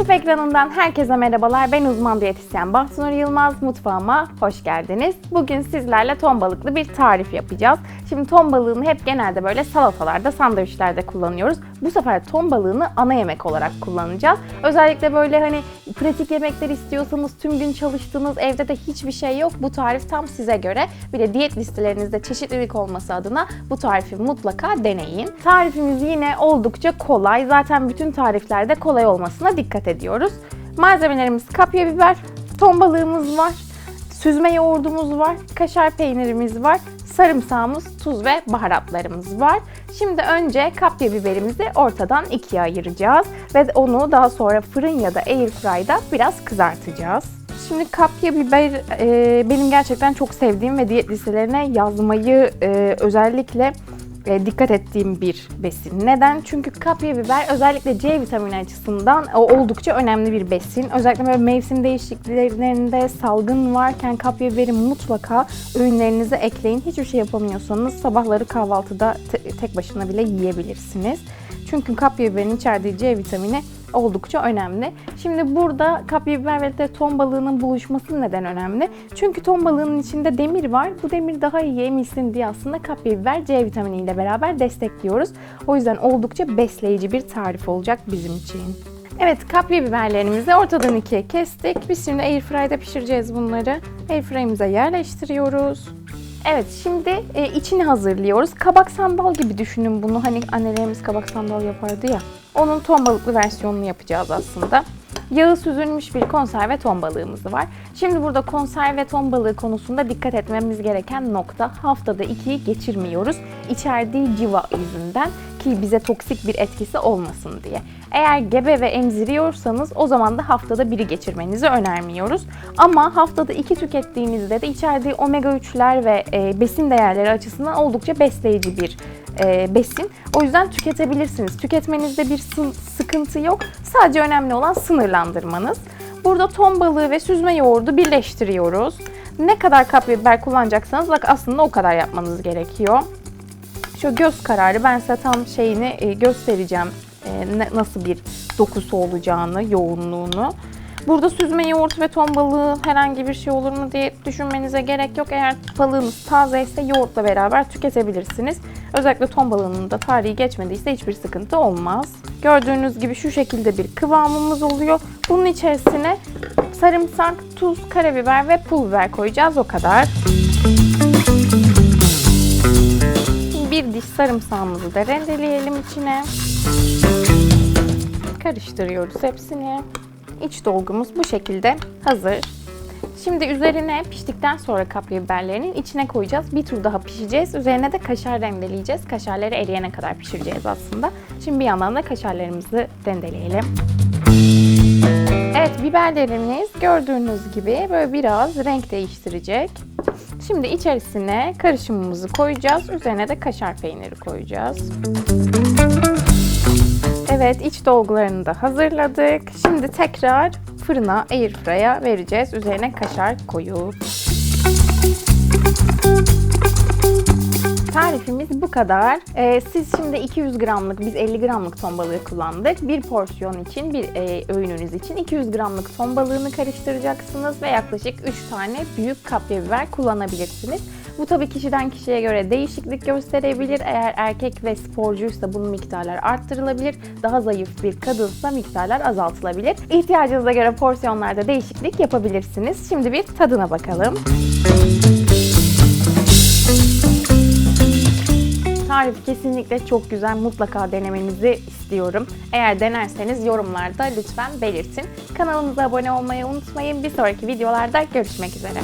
ekranından herkese merhabalar. Ben uzman diyetisyen Bahsunur Yılmaz. Mutfağıma hoş geldiniz. Bugün sizlerle ton balıklı bir tarif yapacağız. Şimdi ton balığını hep genelde böyle salatalarda, sandviçlerde kullanıyoruz. Bu sefer ton balığını ana yemek olarak kullanacağız. Özellikle böyle hani pratik yemekler istiyorsanız, tüm gün çalıştığınız evde de hiçbir şey yok. Bu tarif tam size göre. Bir de diyet listelerinizde çeşitlilik olması adına bu tarifi mutlaka deneyin. Tarifimiz yine oldukça kolay. Zaten bütün tariflerde kolay olmasına dikkat ediyoruz. Malzemelerimiz kapya biber, ton balığımız var, süzme yoğurdumuz var, kaşar peynirimiz var, sarımsağımız, tuz ve baharatlarımız var. Şimdi önce kapya biberimizi ortadan ikiye ayıracağız ve onu daha sonra fırın ya da airfryda biraz kızartacağız. Şimdi kapya biber e, benim gerçekten çok sevdiğim ve diyet listelerine yazmayı e, özellikle e, dikkat ettiğim bir besin. Neden? Çünkü kapya biber özellikle C vitamini açısından e, oldukça önemli bir besin. Özellikle böyle mevsim değişikliklerinde salgın varken kapya biberi mutlaka öğünlerinize ekleyin. Hiçbir şey yapamıyorsanız sabahları kahvaltıda te- tek başına bile yiyebilirsiniz. Çünkü kapya biberin içerdiği C vitamini oldukça önemli. Şimdi burada kapya biber ve de ton balığının buluşması neden önemli? Çünkü ton balığının içinde demir var. Bu demir daha iyi emilsin diye aslında kapya biber C vitaminiyle beraber destekliyoruz. O yüzden oldukça besleyici bir tarif olacak bizim için. Evet kapya biberlerimizi ortadan ikiye kestik. Biz şimdi airfry'de pişireceğiz bunları. Airfry'imize yerleştiriyoruz. Evet şimdi e, içini hazırlıyoruz. Kabak sandal gibi düşünün bunu. Hani annelerimiz kabak sandal yapardı ya. Onun ton balıklı versiyonunu yapacağız aslında. Yağı süzülmüş bir konserve ton balığımız var. Şimdi burada konserve ton balığı konusunda dikkat etmemiz gereken nokta haftada ikiyi geçirmiyoruz. İçerdiği civa yüzünden ki bize toksik bir etkisi olmasın diye. Eğer gebe ve emziriyorsanız o zaman da haftada biri geçirmenizi önermiyoruz. Ama haftada iki tükettiğinizde de içerdiği omega 3'ler ve e, besin değerleri açısından oldukça besleyici bir e, besin. O yüzden tüketebilirsiniz. Tüketmenizde bir sı- sıkıntı yok. Sadece önemli olan sınırlandırmanız. Burada ton balığı ve süzme yoğurdu birleştiriyoruz. Ne kadar kapya biber kullanacaksanız bak aslında o kadar yapmanız gerekiyor. Şu göz kararı ben size tam şeyini e, göstereceğim. E, nasıl bir dokusu olacağını, yoğunluğunu. Burada süzme yoğurt ve ton balığı herhangi bir şey olur mu diye düşünmenize gerek yok. Eğer balığınız taze ise yoğurtla beraber tüketebilirsiniz. Özellikle ton balığının da tarihi geçmediyse hiçbir sıkıntı olmaz. Gördüğünüz gibi şu şekilde bir kıvamımız oluyor. Bunun içerisine sarımsak, tuz, karabiber ve pul biber koyacağız o kadar. Bir sarımsağımızı da rendeleyelim içine. Karıştırıyoruz hepsini. İç dolgumuz bu şekilde hazır. Şimdi üzerine piştikten sonra kapya biberlerinin içine koyacağız. Bir tur daha pişeceğiz. Üzerine de kaşar rendeleyeceğiz. Kaşarları eriyene kadar pişireceğiz aslında. Şimdi bir yandan da kaşarlarımızı rendeleyelim. Evet biberlerimiz gördüğünüz gibi böyle biraz renk değiştirecek. Şimdi içerisine karışımımızı koyacağız. Üzerine de kaşar peyniri koyacağız. Evet iç dolgularını da hazırladık. Şimdi tekrar fırına airfryer'a vereceğiz. Üzerine kaşar koyup. Tarifimiz bu kadar. Ee, siz şimdi 200 gramlık, biz 50 gramlık ton balığı kullandık. Bir porsiyon için, bir e, öğününüz için 200 gramlık ton balığını karıştıracaksınız ve yaklaşık 3 tane büyük kapya biber kullanabilirsiniz. Bu tabii kişiden kişiye göre değişiklik gösterebilir. Eğer erkek ve sporcuysa bunun miktarlar arttırılabilir. Daha zayıf bir kadınsa miktarlar azaltılabilir. İhtiyacınıza göre porsiyonlarda değişiklik yapabilirsiniz. Şimdi bir tadına bakalım. Tarif kesinlikle çok güzel. Mutlaka denemenizi istiyorum. Eğer denerseniz yorumlarda lütfen belirtin. Kanalımıza abone olmayı unutmayın. Bir sonraki videolarda görüşmek üzere.